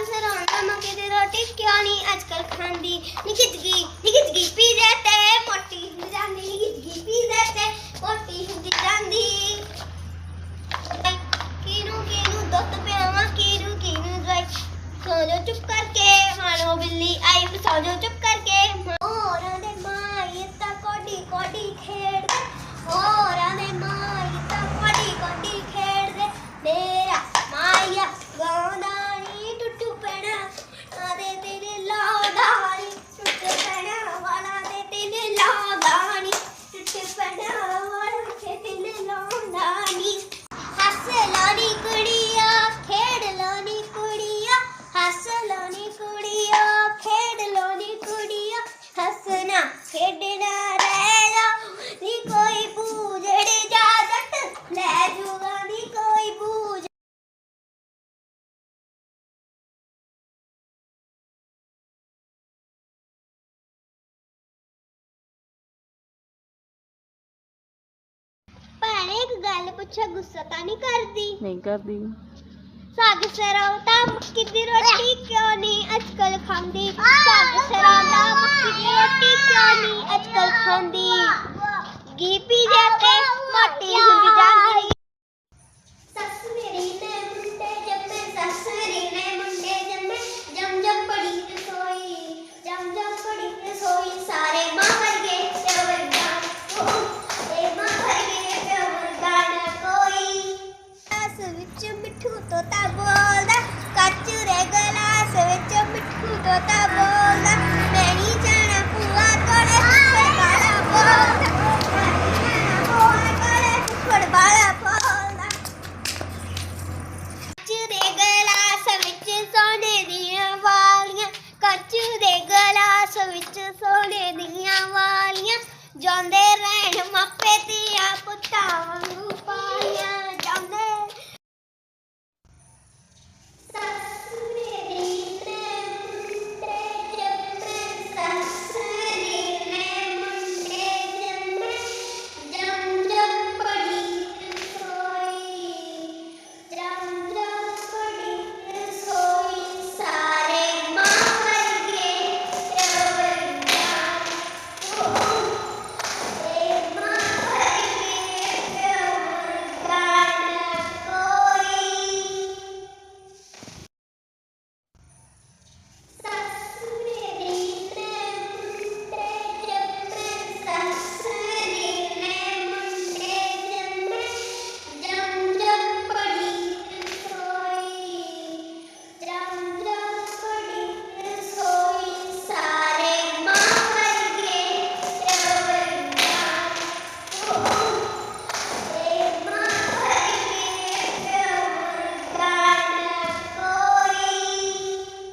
साल से रोना मक्के दी रोटी क्यों नहीं आजकल खांदी। निकित की ਗੱਲ ਪੁੱਛਾ ਗੁੱਸਾ ਤਾਂ ਨਹੀਂ ਕਰਦੀ ਨਹੀਂ ਕਰਦੀ ਸਾਗ ਸਰੋਂ ਤਾਂ ਮੱਕੀ ਦੀ ਰੋਟੀ ਕਿਉਂ ਨਹੀਂ ਅੱਜਕੱਲ ਖਾਂਦੀ ਸਾਗ ਸਰੋਂ ਦਾ ਮੱਕੀ ਦੀ ਰੋਟੀ ਕਿਉਂ ਨਹੀਂ ਅੱਜਕੱਲ ਖਾਂਦੀ ਘੀ ਪੀ ਜੇ ਤੇ ਮੋਟੀ ਹੁੰਦੀ Bota, bota, meridiana, pula, tole, bala, bota. Meridiana, pula, tole, bala, bota. கச்சுதே கலாச வச்சு சோனேதிய வாலிய கச்சுதே கலாச வச்சு சோனேதிய வாலிய ஜொந்தே ரேணும் அப்பே தியா